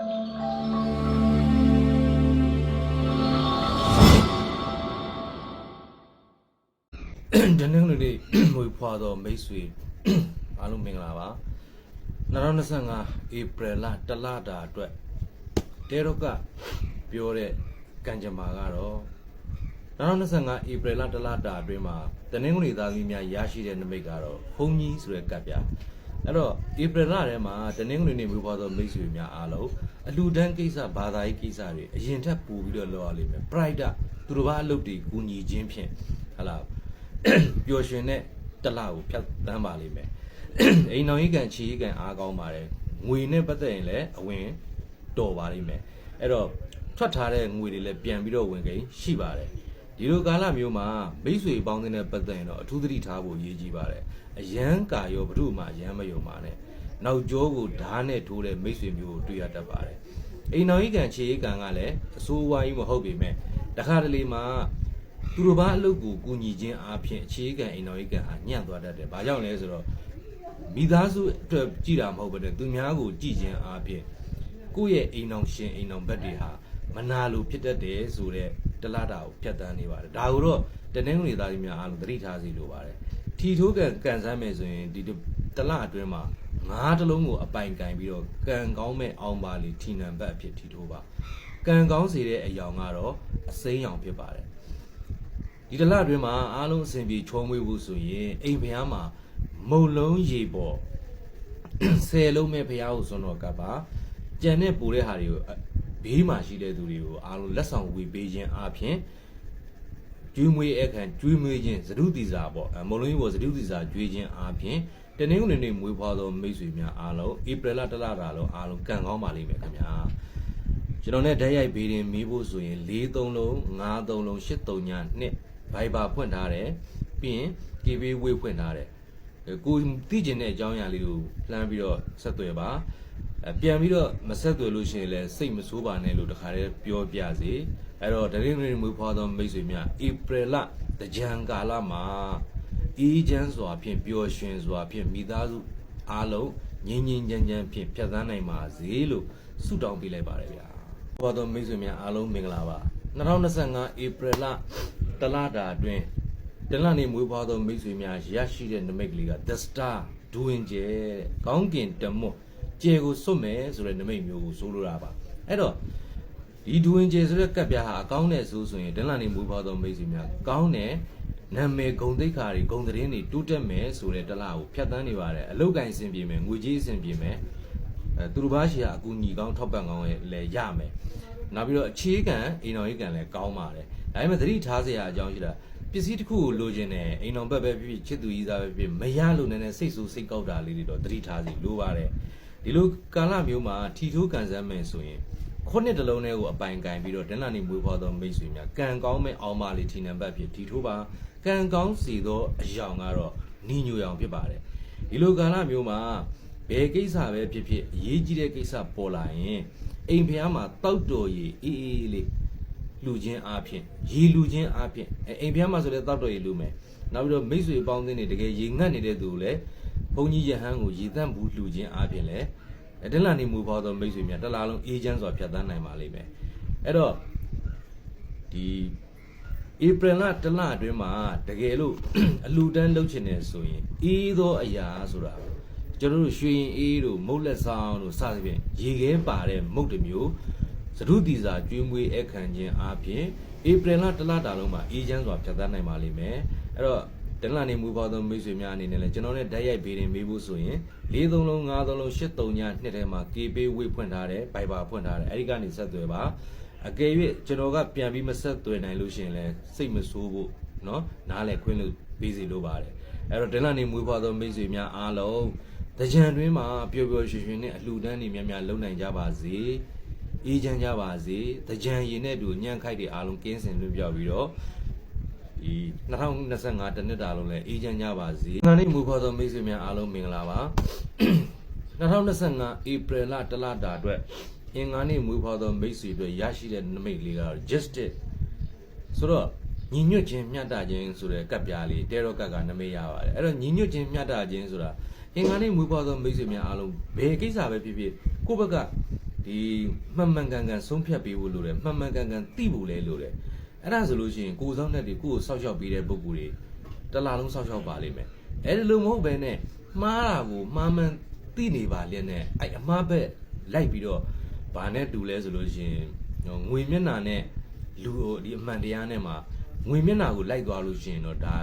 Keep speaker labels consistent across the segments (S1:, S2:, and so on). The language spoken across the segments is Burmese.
S1: ဒီနေ့လူတွေမွေဖွာတော့မိတ်ဆွေအားလုံးမင်္ဂလာပါ2025ဧပြီလတလတာအတွက်တဲတော့ကပြောတဲ့ကံကြမ္မာကတော့2025ဧပြီလတလတာအတွင်းမှာတနင်္ဂနွေသားသမီးများရရှိတဲ့နမိတ်ကတော့ဘုံကြီးဆိုတဲ့ကပ်ပြ အဲ့တော့ဧပြီလထဲမှာတနင်္ဂနွေနေ့မွေဖွာတော့မိတ်ဆွေများအားလုံးအလူတန်းကိစ္စဘာသာရေးကိစ္စတွေအရင်ထက်ပိုပြီးတော့လောက်ရလိမ့်မယ် pride သူတို့ဘာအလုပ်တွေကူညီခြင်းဖြင့်ဟလာပျော်ရွှင်တဲ့တစ်လကိုဖြတ်တန်းပါလိမ့်မယ်အိမ်တော်ကြီးကံချီကြီးကံအားကောင်းပါတယ်ငွေနဲ့ပတ်သက်ရင်လည်းအဝင်တော်ပါလိမ့်မယ်အဲ့တော့ထွက်ထားတဲ့ငွေတွေလည်းပြန်ပြီးတော့ဝင်ကိန်းရှိပါတယ်ဒီလိုကာလမျိုးမှာမိတ်ဆွေပေါင်းတဲ့ပတ်သက်ရင်တော့အထူးသတိထားဖို့ရည်ကြီးပါတယ် အရန်ကာရောဘုရုမှအရန်မယုံပါနဲ့နောက်ကျောကိုဓာတ်နဲ့ထိုးတဲ့မိတ်ဆွေမျိုးကိုတွေ့ရတတ်ပါတယ်အိမ်တော်ကြီးကံချီကြီးကံကလည်းအဆိုးဝါးကြီးမဟုတ်ပေမဲ့တခါတလေမှာသူတို့ဘာအလုပ်ကိုကူညီခြင်းအပြင်အခြေခံအိမ်တော်ရေးကံဟာညံ့သွားတတ်တယ်။ဘာကြောင့်လဲဆိုတော့မိသားစုအတွက်ကြည်တာမဟုတ်ဘဲနဲ့သူများကိုကြည်ခြင်းအပြင်ကိုယ့်ရဲ့အိမ်တော်ရှင်အိမ်တော်ဘက်တွေဟာမနာလိုဖြစ်တတ်တယ်ဆိုတော့တလားတာကိုဖြတ်တန်းနေပါတယ်။ဒါကိုတော့တနင်္ဂနွေသားကြီးများအားလုံးသတိထားစီလိုပါတယ်။ ထီထိုးကံကန်ဆန်းမယ်ဆိုရင်ဒီတလားအတွင်းမှာငါးတလုံးကိုအပိုင်ကင်ပြီးတော့ကံကောင်းမဲ့အောင်ပါလီထီနံဘတ်အဖြစ်ထီထိုးပါ။ကံကောင်းစေတဲ့အယောင်ကတော့အစိမ်းရောင်ဖြစ်ပါတယ်။ဒီတလအတွင်းမှာအားလုံးအဆင်ပြေချုံမွေးဖို့ဆိုရင်အိမ်ဖျားမှာမုံလုံးရေပေါ်ဆယ်လုံးမဲ့ဖျားကိုစွန့်တော့ကပ်ပါကြံတဲ့ပူတဲ့ဟာတွေကိုဘေးမှာရှိတဲ့သူတွေကိုအားလုံးလက်ဆောင်ဝေပေးခြင်းအပြင် ကျွေးမွေးအခန့်ကျွေးမွေးခြင်းသဒုတိစာပေါ့အမုံလုံးရေပေါ်သဒုတိစာကျွေးခြင်းအပြင်တနင်္ဂနွေနေ့မွေးဖွားသောမိတ်ဆွေများအားလုံးဧပြီလတလတာလုံးအားလုံးကံကောင်းပါလိမ့်မယ်ခင်ဗျာကျွန်တော်နဲ့ဓာတ်ရိုက်ဘေးရင်မေးဖို့ဆိုရင်၄၃လုံး၅၃လုံး၈၃ညနှစ်ဘိုင်ဘာဖွင့်ထားတယ်ပြီးရင် KB ဝေးဖွင့်ထားတယ်အဲ ကိုသိကျင်တဲ့အကြောင်းအရာလေးကိုလှမ်းပြီးတော့ဆက်သွယ်ပါအဲပြန်ပြီးတော့မဆက်သွယ်လို့ရှိရင်လည်းစိတ်မဆိုးပါနဲ့လို့တခါတည်းပြောပြစေအဲ့တော့ဒရင်းရင်းမွေးဖွားသောမိတ်ဆွေများဧပြီလတကြံကာလမှာအေးချမ်းစွာဖြင့်ပျော်ရွှင်စွာဖြင့်မိသားစုအားလုံးငြိမ်းငြိမ်းချမ်းချမ်းဖြင့်ဖြတ်သန်းနိုင်ပါစေလို့ဆုတောင်းပေးလိုက်ပါတယ်ဗျာဘာတော်မိတ်ဆွေများအားလုံးမင်္ဂလာပါ2025ဧပြီလတလတာအတွင်း တလနေမွေးဖွားသောမိတ်ဆွေများရရှိတဲ့နမိတ်ကလေးက The Star ဒူဝင်ကျဲကောင်းကင်တမွတ်ကျဲကိုစွတ်မယ်ဆိုတဲ့နမိတ်မျိုးကိုဆိုလိုတာပါအဲ့တော့ဒီဒူဝင်ကျဲဆိုတဲ့ကပ်ပြားဟာအကောင်းတဲ့ဆိုဆိုရင်တလနေမွေးဖွားသောမိတ်ဆွေများကောင်းတဲ့နာမည်ဂုံတိတ်ခါတွေဂုံသတင်းတွေတိုးတက်မယ်ဆိုတဲ့တလကိုဖြတ်တန်းနေပါတယ်အလုတ်ကင်အဆင်ပြေမယ်ငွေကြေးအဆင်ပြေမယ်အဲသူတို့ဘာရှိရာအကူညီကောင်းထောက်ပံ့ကောင်းရဲ့လည်းရမယ်နောက်ပြီးတော့အခြေခံအိမ်တော်ရေးကံလည်းကောင်းပါတယ် ဒါပေမဲ့သတိထားစရာအကြောင်းရှိတာပစ္စည်းတစ်ခုကိုလိုချင်တယ်အိမ်တော်ဘက်ပဲဖြစ်ဖြစ်ချစ်သူကြီးသားပဲဖြစ်ဖြစ်မရလို့နည်းနည်းစိတ်ဆိုးစိတ်ကောက်တာလေးတွေတော့သတိထားစီလိုပါတယ်ဒီလိုကာလမျိုးမှာထီထိုးကန်ဆန်းမယ်ဆိုရင်ခုနှစ်တလုံးလေးကိုအပိုင်ကင်ပြီးတော့တနလာနေမွေးဖွားသောမိတ်ဆွေများကံကောင်းမဲ့အောင်ပါလေးထီနံပါတ်ဖြစ်ထီထိုးပါကံကောင်းစီသောအယောင်ကတော့နီညိုရောင်ဖြစ်ပါတယ်ဒီလိုကာလမျိုးမှာဘယ်ကိစ္စပဲဖြစ်ဖြစ်အရေးကြီးတဲ့ကိစ္စပေါ်လာရင်အိမ်ဖျားမှာတောက်တော်ရည်အေးအေးလေး လူချင်းအားဖြင့်ရေလူချင်းအားဖြင့်အဲအိမ်ဖျားမှာဆိုလဲတောက်တော်ရည်လူမယ်နောက်ပြီးတော့မိတ်ဆွေပေါင်းသင်းတွေတကယ်ရေငတ်နေတဲ့သူကိုလည်းဘုန်းကြီးရဟန်းကိုရေသန့်ဘူးလူချင်းအားဖြင့်လည်းအဲတလန်နေမူဖော်သောမိတ်ဆွေများတစ်လားလုံးအေးချမ်းစွာဖြတ်သန်းနိုင်ပါလိမ့်မယ်အဲ့တော့ဒီဧပြီလတစ်လအတွင်းမှာတကယ်လို့အလူတန်းလုပ်ချင်တယ်ဆိုရင်အေးသောအရာဆိုတာကျွန်တော်တို့ရွှေရင်အေးတို့မုတ်လက်ဆောင်တို့စသဖြင့်ရေခဲပါတဲ့မုတ်တစ်မျိုး သရုတီစာကျွေးမွေးအခမ်းခြင်းအပြင်ဧပြီလတစ်လတာလုံးမှာအေးချမ်းစွာဖြတ်သန်းနိုင်ပါလိမ့်မယ်အဲ့တော့တနလာနေမူပေါသောမိတ်ဆွေများအနေနဲ့လည်းကျွန်တော်နဲ့ဓာတ်ရိုက်ပေးရင်မေးဖို့ဆိုရင်၄သုံးလုံး၅သုံးလုံး၈သုံးညနှစ်ထဲမှာ KB ဝေးဖွင့်ထားတယ်ဘိုင်ဘာဖွင့်ထားတယ်အဲ့ဒီကနေဆက်သွယ်ပါအကယ်၍ကျွန်တော်ကပြန်ပြီးမဆက်သွယ်နိုင်လို့ရှိရင်လည်းစိတ်မဆိုးဖို့เนาะနားလည်ခွင့်လို့ပေးစီလိုပါတယ်အဲ့တော့တနလာနေမူပေါသောမိတ်ဆွေများအားလုံး တကြံတွင်းမှာပျော်ပျော်ရွှင်ရွှင်နဲ့အလှူဒန်းနေများများလုံနိုင်ကြပါစေ အေးချမ်းကြပါစေတကြံရင်နဲ့တူညံ့ခိုက်တွေအားလုံးကင်းစင်လွတ်ပြောက်ပြီးတော့ဒီ2025တနှစ်တာလုံးလည်းအေးချမ်းကြပါစေငါနေ့မူခေါ်သောမိတ်ဆွေများအားလုံးမင်္ဂလာပါ2025ဧပြီလတလတာအတွက်အင်္ဂါနေ့မူခေါ်သောမိတ်ဆွေတွေရရှိတဲ့နမိတ်လေးကတော့ justice ဆိုတော့ညီညွတ်ခြင်းမျှတခြင်းဆိုတဲ့ကပ်ပြားလေးတဲတော့ကပ်ကနမိတ်ရပါတယ်အဲ့တော့ညီညွတ်ခြင်းမျှတခြင်းဆိုတာအင်္ဂါနေ့မူပွားသောမိတ်ဆွေများအားလုံးဘယ်ကိစ္စပဲဖြစ်ဖြစ်ကိုယ့်ဘက်က ဒီ ဒီမှန်မှန်ကန်ကန်ဆုံးဖြတ်ပေးဖို့လိုတယ်မှန်မှန်ကန်ကန်သိဖို့လည်းလိုတယ်အဲ့ဒါဆိုလို့ရှိရင်ကိုယ်ဆောင်တဲ့တွေကိုယ်ကိုစောက်ရှောက်ပေးတဲ့ပုံကူတွေတစ်လားလုံးစောက်ရှောက်ပါလိမ့်မယ်အဲ့ဒီလိုမဟုတ်ဘဲနဲ့မှားတာကိုမှားမှန်သိနေပါလျက်နဲ့အဲ့အမှားဘက်လိုက်ပြီးတော့ဘာနဲ့တူလဲဆိုလို့ရှိရင်ဟိုငွေမျက်နှာနဲ့လူဟိုဒီအမှန်တရားနဲ့မှာငွေမျက်နှာကိုလိုက်သွားလို့ရှိရင်တော့ဒါ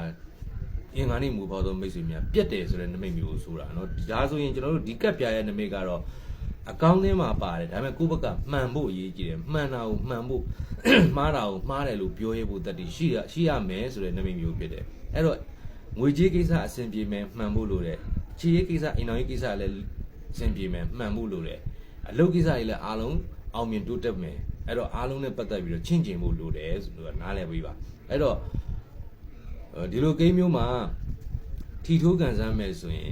S1: အင်္ဂါနိမူဖော်သောမိတ်ဆွေများပြက်တယ်ဆိုတဲ့နမိတ်မျိုးကိုဆိုတာเนาะဒါဆိုရင်ကျွန်တော်တို့ဒီကပ်ပြရဲ့နမိတ်ကတော့ အကောင်းသင်းမှာပါတယ်ဒါပေမဲ့ကိုယ့်ဘက်ကမှန်ဖို့အရေးကြီးတယ်မှန်တာကိုမှန်ဖို့မှားတာကိုမှားတယ်လို့ပြောရဖို့တတ်တည်ရှိရရှိရမယ်ဆိုတဲ့နမိတ်မျိုးဖြစ်တယ်အဲ့တော့ငွေကြေးကိစ္စအဆင်ပြေမယ်မှန်ဖို့လိုတယ်ချီရေးကိစ္စအင်တော်ရေးကိစ္စလည်းအဆင်ပြေမယ်မှန်ဖို့လိုတယ်အလုပ်ကိစ္စတွေလည်းအားလုံးအောင်မြင်တိုးတက်မယ်အဲ့တော့အားလုံးနဲ့ပတ်သက်ပြီးတော့ချင့်ကျင်ဖို့လိုတယ်ဆိုတော့နားလည်ပြီးပါအဲ့တော့အဲဒီလိုကိန်းမျိုးမှာထီထိုးကန်ဆန်းမယ်ဆိုရင်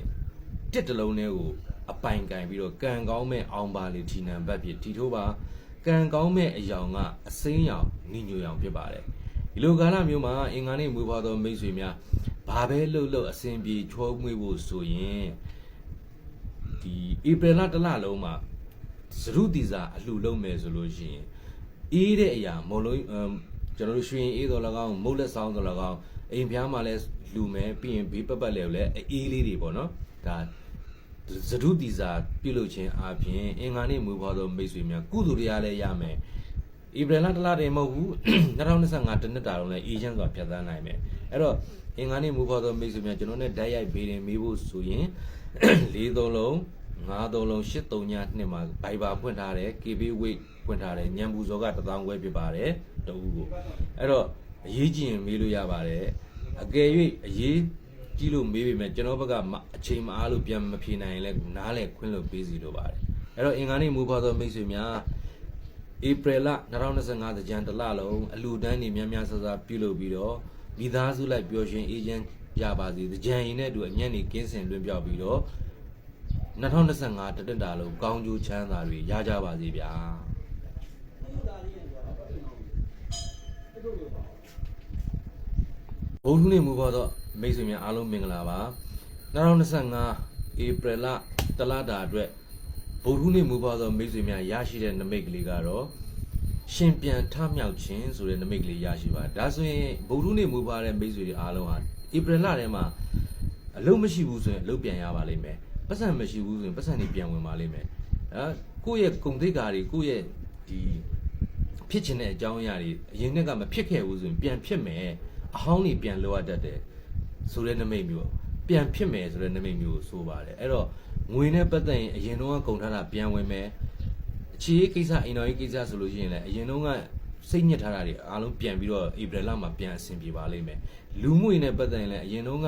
S1: တစ်တလုံးလေးကို အပိုင်ကင်ပြီးတော့ကံကောင်းမဲ့အောင်ပါလေထီနံဘတ်ဖြစ်ထီထိုးပါကံကောင်းမဲ့အယောင်ကအစိမ်းရောင်ညညူရောင်ဖြစ်ပါတယ်ဒီလိုကာလမျိုးမှာအင်္ဂါနေ့မွေးဖွားသောမိတ်ဆွေများဘာပဲလှုပ်လှုပ်အစဉ်ပြေချောမွေးဖို့ဆိုရင်ဒီဧပြီလတစ်လလုံးမှာသရုပ်တီစာအလှလုံးမယ်ဆိုလို့ရှိရင်အေးတဲ့အရာမလုံးအမ်ကျွန်တော်တို့ရွှေရင်အေးတော်၎င်းမုတ်လက်ဆောင်တော်၎င်းအိမ်ဖျားမှာလည်းလှူမယ်ပြီးရင်ဘေးပတ်ပတ်လည်းလည်းအေးလေးတွေပေါ့နော်ဒါ သရုပ်တီစာပြုလုပ်ခြင်းအပြင်အင်္ဂါနေ့မွေးဖွားသောမိတ်ဆွေများကုသိုလ်တရားလည်းရမယ်ဧပြီလတစ်လတည်းမဟုတ်ဘူး2025တနှစ်တာလုံးလည်းအေဂျင့်ဆိုတာဖြတ်သန်းနိုင်မယ်အဲ့တော့အင်္ဂါနေ့မူဖော်သောမိတ်ဆွေများကျွန်တော်နဲ့ဓာတ်ရိုက်ပေးတယ်မေးဖို့ဆိုရင်၄သုံးလုံး၅သုံးလုံး၈သုံးညနှစ်မှာဘိုင်ဘာဖွင့်ထားတယ် KB weight ဖွင့်ထားတယ်ညံပူဇော်ကတစ်သောင်းခွဲဖြစ်ပါတယ်တဦးကိုအဲ့တော့အရေးကြီးရင်မေးလို့ရပါတယ်အကယ်၍အရေး ကြီးလို့မေးပေမဲ့ကျွန်တော်ဘက်ကမအချိန်မအားလို့ပြန်မဖြေနိုင်ရင်လည်းနားလဲခွင့်လို့ပေးစီလိုပါတယ်အဲ့တော့အင်္ဂါနေ့မူဖော်သောမိတ်ဆွေများဧပြီလ2025သကြံတစ်လလုံးအလူတန်းနေများများဆဆပြုလုပ်ပြီးတော့မိသားစုလိုက်ပျော်ရွှင်အေးချမ်းကြပါစေသကြံရင်နဲ့အတူအညံ့နေကင်းစင်လွင်ပြောက်ပြီးတော့2025တတက်တာလုံးကောင်းကျိုးချမ်းသာတွေရကြပါစေဗျာဘုန်းကြီးနေမူပါတော့ မိတ်ဆွေများအားလုံးမင်္ဂလာပါ2025ဧပြီလတလတာအတွက်ဗုဒ္ဓနေ့မူပါသောမိတ်ဆွေများရရှိတဲ့နမိတ်ကလေးကတော့ရှင်ပြန်ထမြောက်ခြင်းဆိုတဲ့နမိတ်ကလေးရရှိပါတယ်။ဒါဆိုရင်ဗုဒ္ဓနေ့မူပါတဲ့မိတ်ဆွေတွေအားလုံးဟာဧပြီလထဲမှာအလုပ်မရှိဘူးဆိုရင်အလုပ်ပြန်ရပါလိမ့်မယ်။ပတ်စံမရှိဘူးဆိုရင်ပတ်စံတွေပြန်ဝင်ပါလိမ့်မယ်။အဲကိုယ့်ရဲ့ဂုံတိတ်ကာတွေကိုယ့်ရဲ့ဒီဖြစ်ချင်တဲ့အကြောင်းအရာတွေအရင်ကမဖြစ်ခဲ့ဘူးဆိုရင်ပြန်ဖြစ်မယ်။အဟောင်းတွေပြန်လိုအပ်တတ်တယ် ဆိုတဲ့နမိတ်မျိုးပြန်ဖြစ်မယ်ဆိုတဲ့နမိတ်မျိုးကိုဆိုပါတယ်။အဲ့တော့ငွေနဲ့ပတ်သက်ရင်အရင်တော့ကုန်ထားတာပြန်ဝင်မယ်အခြေရေးကိစ္စအိမ်တော်ရေးကိစ္စဆိုလို့ရှိရင်လည်းအရင်တော့ကစိတ်ညစ်ထားတာတွေအားလုံးပြန်ပြီးတော့ဧပြီလမှာပြန်အဆင်ပြေပါလိမ့်မယ်လူမှုရေးနဲ့ပတ်သက်ရင်လည်းအရင်တော့က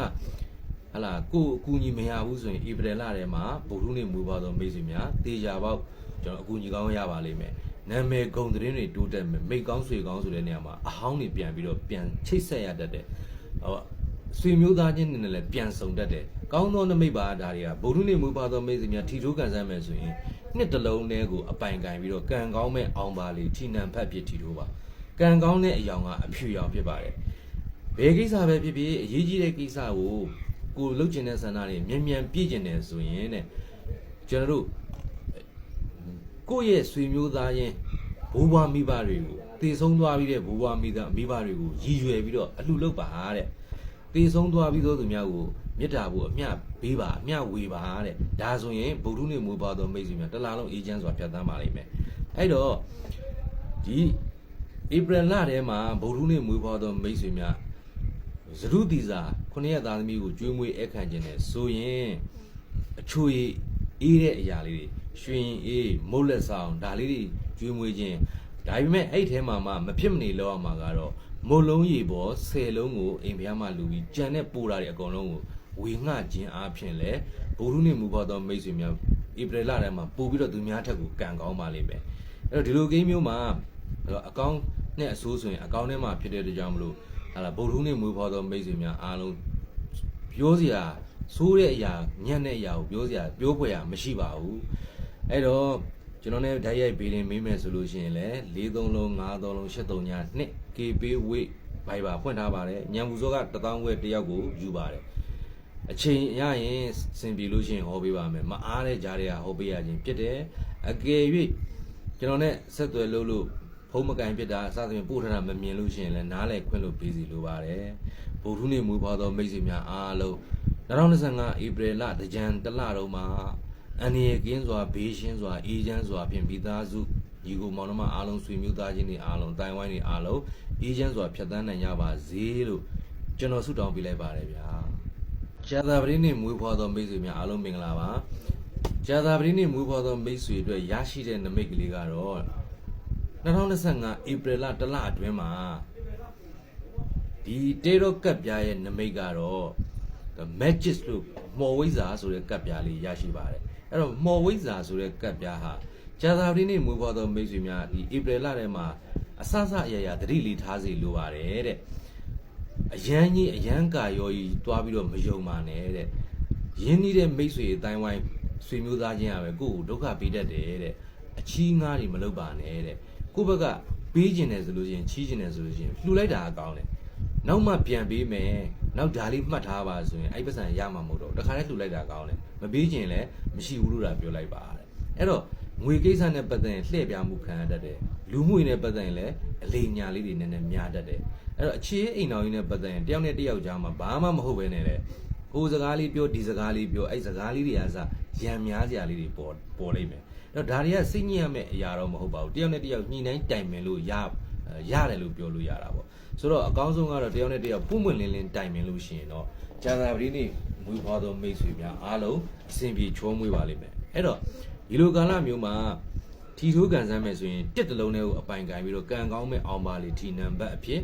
S1: ဟလာကိုယ်အကူအညီမရဘူးဆိုရင်ဧပြီလထဲမှာဗုဒ္ဓနေ့မူပါသောမိတ်ဆွေများတေချာပေါက်ကျွန်တော်အကူအညီကောင်းရပါလိမ့်မယ်နာမည်ဂုံသတင်းတွေတိုးတက်မယ်မိတ်ကောင်းဆွေကောင်းဆိုတဲ့နေရာမှာအဟောင်းတွေပြန်ပြီးတော့ပြန်ချိတ်ဆက်ရတတ်တယ်ဟော ဆွေမျိုးသားချင်းနဲ့လည်းပြန်ဆုံတတ်တယ်။ကောင်းသောနမိတ်ပါဒါတွေကဗုဒ္ဓနေ့မူပါသောမိတ်ဆွေများထီထိုးကန်ဆန်းမယ်ဆိုရင်နှစ်တစ်လုံးတည်းကိုအပိုင်ကင်ပြီးတော့ကံကောင်းမဲ့အောင်ပါလေထီနံဖတ်ဖြစ်ထီထိုးပါ။ကံကောင်းတဲ့အယောင်ကအဖြူရောင်ဖြစ်ပါတယ်။ဘယ်ကိစ္စပဲဖြစ်ဖြစ်အရေးကြီးတဲ့ကိစ္စကိုကိုလှုပ်ကျင်တဲ့ဆန္ဒတွေမြန်မြန်ပြည့်ကျင်တယ်ဆိုရင်တဲ့ကျွန်တော်တို့ကိုယ့်ရဲ့ဆွေမျိုးသားချင်းဘိုးဘွားမိဘတွေကိုတည်ဆုံးသွားပြီးတဲ့ဘိုးဘွားမိသားမိဘတွေကိုရည်ရွယ်ပြီးတော့အလှလုပ်ပါတဲ့ တေဆုံးသွားပြီးသောသူများကိုမေတ္တာဖို့အမျှပေးပါအမျှဝေပါတဲ့ဒါဆိုရင်ဗုဒ္ဓနေ့မွေးပါသောမိတ်ဆွေများတစ်လားလုံးအေဂျင့်စွာဖြတ်သန်းပါလိမ့်မယ်အဲ့တော့ဒီဧပြီလထဲမှာဗုဒ္ဓနေ့မွေးဖွားသောမိတ်ဆွေများဇရုတီစာခုနှစ်ရက်သားသမီးကိုကျွေးမွေးအခန့်ခြင်းနဲ့ဆိုရင်အချိုရည်အေးတဲ့အရာလေးတွေရွှင်အေးမုတ်လက်ဆောင်ဒါလေးတွေကျွေးမွေးခြင်းဒါပေမဲ့အဲ့ထဲမှာမှမဖြစ်မနေလောက်အောင်မှာကတော့ မုတ်လုံးရေပေါ်10လုံးကိုအိမ်ဖျားမှလူပြီးကြံတဲ့ပိုးတာတွေအကုန်လုံးကိုဝေငှခြင်းအားဖြင့်လဲဘုရုနေမူဖော်သောမိတ်ဆွေများဧပြီလထဲမှာပို့ပြီးတော့သူများထက်ကိုကံကောင်းပါလိမ့်မယ်အဲ့တော့ဒီလိုကိန်းမျိုးမှာအဲ့တော့အကောင့်နဲ့အဆိုးဆိုရင်အကောင့်ထဲမှာဖြစ်တဲ့အတွက်ကြောင့်မလို့ဟာလာဘုရုနေမူဖော်သောမိတ်ဆွေများအားလုံးပြောစရာဆိုးတဲ့အရာညံ့တဲ့အရာကိုပြောစရာပြောဖွယ်ရာမရှိပါဘူးအဲ့တော့ ကျွန်တော်လည်းဓာတ်ရိုက်ဘေးလင်းမေးမယ်ဆိုလို့ရှိရင်လည်း၄သုံးလုံး၅သုံးလုံး၈သုံးညာနှစ် KB weight ဘိုင်ဘာဖွင့်ထားပါတယ်ညံဘူးစောက1000ခွဲတယောက်ကိုယူပါတယ်အချိန်ရရင်စင်ပြေလို့ရှိရင်ဟောပေးပါမယ်မအားတဲ့ကြားတွေကဟောပေးရခြင်းဖြစ်တယ်အကယ်၍ကျွန်တော်နဲ့ဆက်သွယ်လို့လို့ဖုံးမကင်ဖြစ်တာအစသဖြင့်ပို့ထတာမမြင်လို့ရှိရင်လည်းနားလည်ခွင့်လို့ပေးစီလိုပါတယ်ဗုဒ္ဓနေ့မူပါသောမိတ်ဆွေများအားလုံး2025ဧပြီလတကြံတစ်လတော့မှာ အန်ရီကင်းစွာဘေးရှင်းစွာအေးချမ်းစွာဖြင့်မိသားစုညီကိုမောင်နှမအားလုံးဆွေမျိုးသားချင်းတွေအားလုံးတိုင်ဝိုင်းတွေအားလုံးအေးချမ်းစွာဖြတ်သန်းနိုင်ကြပါစေလို့ကျွန်တော်ဆုတောင်းပေးလိုက်ပါတယ်ဗျာကျာသာပတိနေ့မွေးဖွားသောမိတ်ဆွေများအားလုံးမင်္ဂလာပါကျာသာပတိနေ့မွေးဖွားသောမိတ်ဆွေအတွက်ရရှိတဲ့နမိတ်ကလေးကတော့2025ဧပြီလတစ်လအတွင်းမှာဒီတေရောကပ်ပြားရဲ့နမိတ်ကတော့ the magic လို့မော်ဝိဇာဆိုတဲ့ကပ်ပြားလေးရရှိပါတယ် အဲ့တော့မော်ဝိဇာဆိုတဲ့ကပ်ပြားဟာကျာသာပတိနေ့မွေးဖွားသောမိတ်ဆွေများဒီဧပြီလထဲမှာအဆအဆအရာရာသတိလေးထားစီလိုပါတယ်တဲ့အရန်ကြီးအရန်ကာရောကြီးတွားပြီးတော့မယုံပါနဲ့တဲ့ရင်းနှီးတဲ့မိတ်ဆွေအတိုင်းဝိုင်းဆွေမျိုးသားချင်းရပဲကိုယ့်ကိုဒုက္ခပေးတတ်တယ်တဲ့အချီးငားတွေမလုပ်ပါနဲ့တဲ့ကိုယ့်ဘက်ကပေးကျင်တယ်ဆိုလို့ရှိရင်ချီးကျင်တယ်ဆိုလို့ရှိရင်လှူလိုက်တာအကောင်းတယ် နောက်မှပြန်ပေးမယ်နောက်ဒါလေးမှတ်ထားပါဆိုရင်အဲ့ပတ်စံရမှာမဟုတ်တော့ဘူးတခါတည်းလှူလိုက်တာကောင်းတယ်မပေးကျင်လည်းမရှိဘူးလို့တာပြောလိုက်ပါတဲ့အဲ့တော့ငွေကိစ္စနဲ့ပတ်သက်ရင်လှည့်ပြားမှုခံရတတ်တယ်လူမှုရေးနဲ့ပတ်သက်ရင်လည်းအလေးညာလေးတွေနည်းနည်းများတတ်တယ်အဲ့တော့အခြေအိမ်တော်ကြီးနဲ့ပတ်သက်ရင်တယောက်နဲ့တယောက်ကြားမှာဘာမှမဟုတ်ပဲနဲ့လေကိုယ်စကားလေးပြောဒီစကားလေးပြောအဲ့စကားလေးတွေအားစရံများစရာလေးတွေပေါ်ပေါ်လိမ့်မယ်အဲ့တော့ဒါတွေကစိတ်ညစ်ရမယ့်အရာတော့မဟုတ်ပါဘူးတယောက်နဲ့တယောက်ညှိနှိုင်းတိုင်ပင်လို့ရရတယ်လို့ပြောလို့ရတာပေါ့ ဆိုတော့အကောင်းဆုံးကတော့တယောက်နဲ့တယောက်ပုံမှန်လင်းလင်းတိုင်ပင်လို့ရှိရင်တော့ကျန်သာပတိနေ့မွေးဖွားသောမိတ်ဆွေများအားလုံးအဆင်ပြေချောမွေးပါလိမ့်မယ်အဲ့တော့ဒီလိုကာလမျိုးမှာထီထိုးကန်ဆန်းမယ်ဆိုရင်တစ်တလုံးလေးကိုအပိုင်ကန်ပြီးတော့ကံကောင်းမဲ့အောင်ပါလေထီနံပါတ်အဖြစ်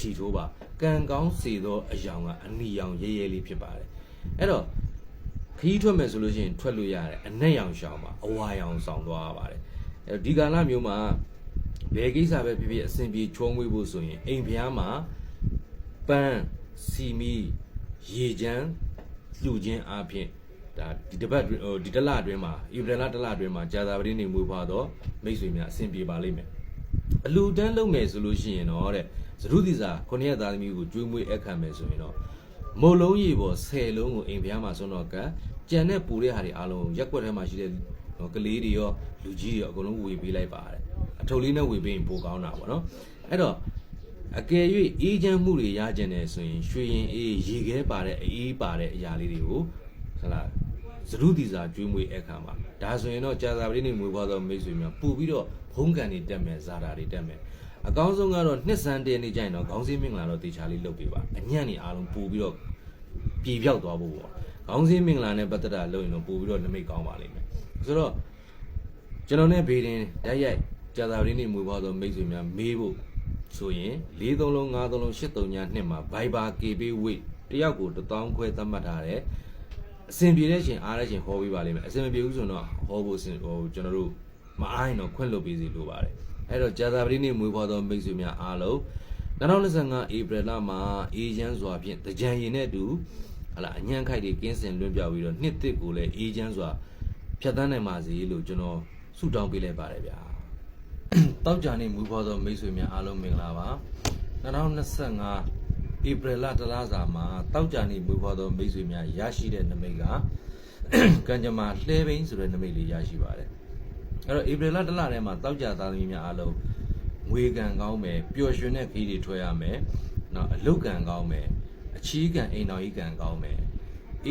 S1: ထီထိုးပါကံကောင်းစေသောအယောင်ကအနီရောင်ရဲရဲလေးဖြစ်ပါတယ်အဲ့တော့ခီးထွက်မယ်ဆိုလို့ရှိရင်ထွက်လို့ရတယ်အနက်ရောင်ရှောင်ပါအဝါရောင်ဆောင်သွားရပါတယ်အဲ့တော့ဒီကာလမျိုးမှာ ဘယ်ကိစ္စပဲဖြစ်ဖြစ်အဆင်ပြေချုံးမွေးဖို့ဆိုရင်အိမ်ဖျားမှာပန်းစီမီရေချမ်းလှူခြင်းအပြင်ဒါဒီတစ်ပတ်အတွင်းဟိုဒီတစ်လအတွင်းမှာဧပြီလတစ်လအတွင်းမှာကြာသာပတိနေမွေးဖွားတော့မိတ်ဆွေများအဆင်ပြေပါလိမ့်မယ်အလူတန်းလုပ်မယ်ဆိုလို့ရှိရင်တော့တဲ့သရုတိစာခုနှစ်ရက်သားသမီးကိုကျွေးမွေးအခမ်းမယ်ဆိုရင်တော့မုတ်လုံးရေပေါ်10လုံးကိုအိမ်ဖျားမှာဆွမ်းတော့ကကြံတဲ့ပူတဲ့ဟာတွေအားလုံးရက်ွက်ထဲမှာရှိတဲ့ဟိုကလေးတွေရောလူကြီးတွေရောအကုန်လုံးဝေပေးလိုက်ပါတဲ့ အထုပ်လေးနဲ့ဝေပေးရင်ပိုကောင်းတာပေါ့နော်အဲ့တော့အကယ်၍အေးချမ်းမှုတွေရကြတယ်ဆိုရင်ရွှေရင်အေးရေခဲပါတဲ့အေးပါတဲ့အရာလေးတွေကိုဟလာသရုတိစာကျွေးမွေးအခါမှာဒါဆိုရင်တော့ကြာသာပတိနေမွေးဖွားသောမိတ်ဆွေများပူပြီးတော့ဖုံးကန်တွေတက်မယ်ဇာတာတွေတက်မယ်အကောင်းဆုံးကတော့နှစ်စံတဲနေကြရင်တော့ခေါင်းစည်းမင်္ဂလာတော့တေချာလေးလုပ်ပေးပါအညံ့နေအားလုံးပူပြီးတော့ပြေပြောက်သွားဖို့ပေါ့ခေါင်းစည်းမင်္ဂလာနဲ့ပတ်သက်တာလုပ်ရင်တော့ပူပြီးတော့နမိတ်ကောင်းပါလိမ့်မယ်ဆိုတော့ကျွန်တော်နဲ့ဘေးတင်ဓာတ်ရိုက် ကြာသာပတိနေမွေးဖွားသောမိတ်ဆွေများမေးဖို့ဆိုရင်4သုံးလုံး5သုံးလုံး8သုံးညနှစ်မှာ Viber KB weight တယောက်ကို1000ခွဲသတ်မှတ်ထားတယ်အဆင်ပြေတဲ့ချိန်အားတဲ့ချိန်ဟောပေးပါလိမ့်မယ်အဆင်မပြေဘူးဆိုတော့ဟောဖို့အဆင်ဟိုကျွန်တော်တို့မအားရင်တော့ခွင့်လွှတ်ပေးစီလိုပါတယ်အဲ့တော့ကြာသာပတိနေ့မွေးဖွားသောမိတ်ဆွေများအားလုံး2025ဧပြီလမှာအေဂျင့်စွာဖြင့်တကြံရင်နဲ့အတူဟလာအညံ့ခိုက်တွေကင်းစင်လွှင့်ပြပြီးတော့နှစ်တစ်ကိုလည်းအေဂျင့်စွာဖြတ်သန်းနိုင်ပါစေလို့ကျွန်တော်ဆုတောင်းပေးလိုက်ပါတယ်ဗျာ တောက်ကြနေမူဖွားသောမိတ်ဆွေများအားလုံးမင်္ဂလာပါ2025ဧပြီလတလစာမှာတောက်ကြနေမူဖွားသောမိတ်ဆွေများရရှိတဲ့နမိတ်ကကံကြမ္မာလှဲဘိန်းဆိုတဲ့နမိတ်လေးရရှိပါတယ်အဲ့တော့ဧပြီလတလထဲမှာတောက်ကြသားသမီးများအားလုံးငွေကံကောင်းမယ်ပျော်ရွှင်တဲ့ခီးတွေထွက်ရမယ်နောက်အလုတ်ကံကောင်းမယ်အချီးကံအိမ်တော်ကြီးကံကောင်းမယ်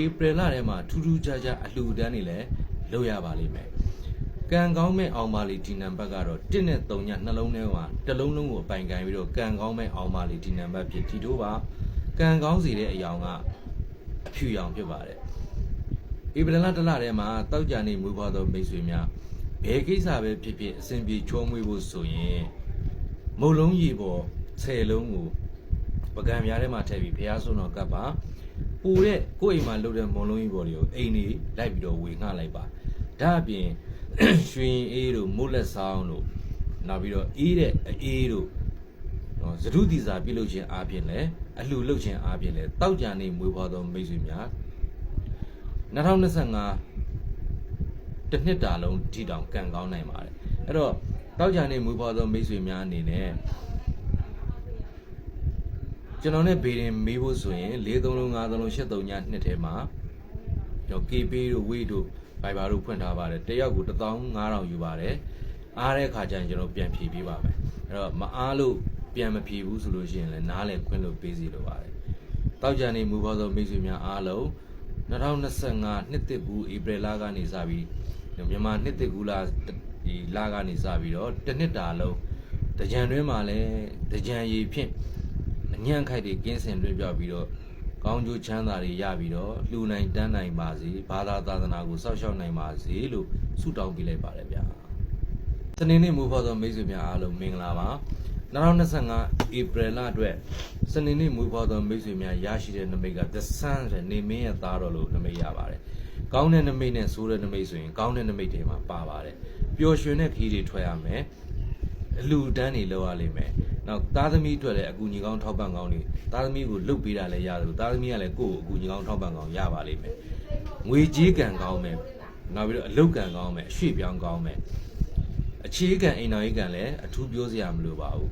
S1: ဧပြီလထဲမှာထူးထူးခြားခြားအလှူဒန်းတွေလည်းလုပ်ရပါလိမ့်မယ် ကံကောင်းမဲ့အောင်ပါလီဒီနံပါတ်ကတော့1နဲ့3ညနှလုံးထဲမှာတစ်လုံးလုံးကိုအပိုင်ကန်ပြီးတော့ကံကောင်းမဲ့အောင်ပါလီဒီနံပါတ်ဖြစ်ဒီတို့ပါကံကောင်းစေတဲ့အယောင်ကအဖြူရောင်ဖြစ်ပါတယ်ဧပြီလတစ်လထဲမှာတောက်ကြနေမွေးဖွားသောမိတ်ဆွေများဘယ်ကိစ္စပဲဖြစ်ဖြစ်အစဉ်ပြေချောမွေးဖို့ဆိုရင်မုတ်လုံးရေပေါ်10လုံးကိုပကံများထဲမှာထည့်ပြီးဖျားစွန်းတော်ကပ်ပါပူတဲ့ကိုယ့်အိမ်မှာလှုပ်တဲ့မုံလုံးကြီးပေါ်တွေကိုအိမ်နေလိုက်ပြီးတော့ဝေငှလိုက်ပါဒါအပြင် ရွှင်အေးတို့မုတ်လက်ဆောင်တို့နောက်ပြီးတော့အေးတဲ့အေးတို့နော်သရုတိစာပြုလုပ်ခြင်းအားဖြင့်လည်းအလှလုပ်ခြင်းအားဖြင့်လည်းတောက်ကြနေမွေးဖွားသောမိတ်ဆွေများ2025တစ်နှစ်တာလုံးထိတောင်ကံကောင်းနိုင်ပါတယ်အဲ့တော့တောက်ကြနေမွေးဖွားသောမိတ်ဆွေများအနေနဲ့ကျွန်တော်နဲ့ဘေးရင်မေးဖို့ဆိုရင်၄သုံးလုံး၅သုံးလုံး၈သုံးညနှစ်ထဲမှာကျွန်တော် KB တို့ weight တို့ Viber တို့ဖွင့်ထားပါတယ်တယောက်ကို15000ယူပါတယ်အားတဲ့အခါကျရင်ကျွန်တော်ပြန်ဖြေပေးပါမယ်အဲ့တော့မအားလို့ပြန်မဖြေဘူးဆိုလို့ရှိရင်လည်းနားလည်ခွင့်လို့ပေးစီလိုပါတယ်တောက်ကြနေမူပေါ်သောမိတ်ဆွေများအားလုံး2025နှစ်တစ်ဘူးဧပြီလကနေစပြီးမြန်မာနှစ်တစ်ကူလဒီလကနေစပြီးတော့တစ်နှစ်တာလုံးတကြံတွင်းမှာလည်းတကြံရည်ဖြင့်အညံ့ခိုက်တွေကင်းစင်လွှင့်ပြပြီးတော့ ကောင်းကျိုးချမ်းသာတွေရပြီးတော့လူနိုင်တန်းနိုင်ပါစေဘာသာသာသနာကိုစောင့်ရှောက်နိုင်ပါစေလို့ဆုတောင်းပေးလိုက်ပါတယ်ဗျာတနေ့နေ့မူဖော်သောမိတ်ဆွေများအားလုံးမင်္ဂလာပါ2025ဧပြီလအတွက်စနေနေ့မူဖော်သောမိတ်ဆွေများရရှိတဲ့နမိတ်က The Sun တဲ့နေမင်းရဲ့သားတော်လို့နမိတ်ရပါတယ်။ကောင်းတဲ့နမိတ်နဲ့ဆိုးတဲ့နမိတ်ဆိုရင်ကောင်းတဲ့နမိတ်တွေမှာပါပါတယ်။ပျော်ရွှင်တဲ့ခရီးတွေထွက်ရမယ်။ အလူတန်းတွေလောက်ရလိမ့်မယ်။နောက်သားသမီးအတွက်လည်းအကူညီကောင်းထောက်ပံ့ကောင်းတွေသားသမီးကိုလှုပ်ပေးတာလည်းရတယ်လို့သားသမီးကလည်းကိုယ့်ကိုအကူညီကောင်းထောက်ပံ့ကောင်းရပါလိမ့်မယ်။ငွေကြေးကံကောင်းမယ်။နောက်ပြီးတော့အလုတ်ကံကောင်းမယ်။အရွှေ့ပြောင်းကောင်းမယ်။အခြေခံအိမ်တော်ကြီးကလည်းအထူးပြောစရာမလိုပါဘူး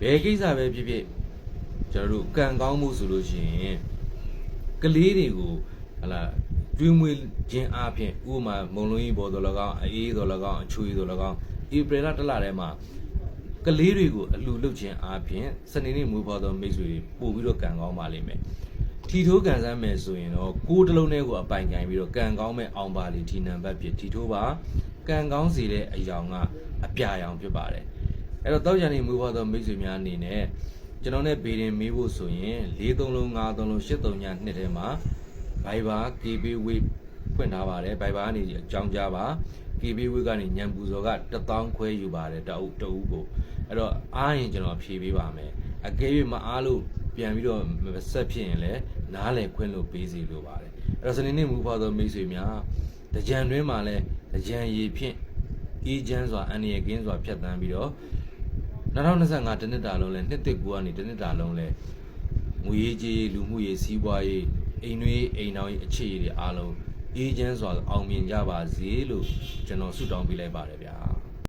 S1: ဘယ်ကိစ္စပဲဖြစ်ဖြစ်ကျွန်တော်တို့ကံကောင်းမှုဆိုလို့ရှိရင်ကလေးတွေကိုဟလာ ကျွေးမွေးခြင်းအပြင်ဥပမာမုံလုံးကြီးပေါ်တော်၎င်းအေးတော်၎င်းအချွေတော်၎င်းဧပြီလတစ်လထဲမှာကလေးတွေကိုအလူလုတ်ခြင်းအပြင်စနေနေ့မွေးဖွားသောမိတ်ဆွေတွေပို့ပြီးတော့ကံကောင်းပါလိမ့်မယ်ထီထိုးကန်ဆန်းမယ်ဆိုရင်တော့ကိုယ်တစ်လုံးထဲကိုအပိုင်ကင်ပြီးတော့ကံကောင်းမဲ့အောင်ပါလီဒီနံပါတ်ဖြစ်ထီထိုးပါကံကောင်းစီတဲ့အယောင်ကအပြာရောင်ဖြစ်ပါတယ်အဲ့တော့တောက်ကြံနေမွေးဖွားသောမိတ်ဆွေများအနေနဲ့ကျွန်တော်နဲ့ဘေးရင်မေးဖို့ဆိုရင်4-3လုံး5-3လုံး8-3ညနှစ်ထဲမှာ Viber KB Wave ဖွင့်ထားပါတယ် Viber ကနေအကြောင်းကြားပါ KB Wave ကနေညံပူစော်က1000ခွဲယူပါတယ်တအုပ်တအုပ်ကိုအဲ့တော့အားရင်ကျွန်တော်ဖြေပေးပါမယ်အကယ်၍မအားလို့ပြန်ပြီးတော့ဆက်ဖြစ်ရင်လည်းနားလည်ခွင့်လို့ပေးစီလိုပါတယ်အဲ့တော့စနေနေ့မူဖွားသောမိတ်ဆွေများတကြံတွင်းမှာလည်းတကြံရည်ဖြင့်အေးချမ်းစွာအန္တရာယ်ကင်းစွာဖြတ်သန်းပြီးတော့2025တနှစ်တာလုံးလဲနှစ်တစ်ကူကနေတနှစ်တာလုံးလဲငွေရေးကြေးရေးလူမှုရေးစီးပွားရေး အိမ်တွေးအိမ်တော်ရေးအခြေအနေတွေအားလုံးအေးချမ်းစွာအောင်မြင်ကြပါစေလို့ကျွန်တော်ဆုတောင်းပေးလိုက်ပါတယ်ဗျာ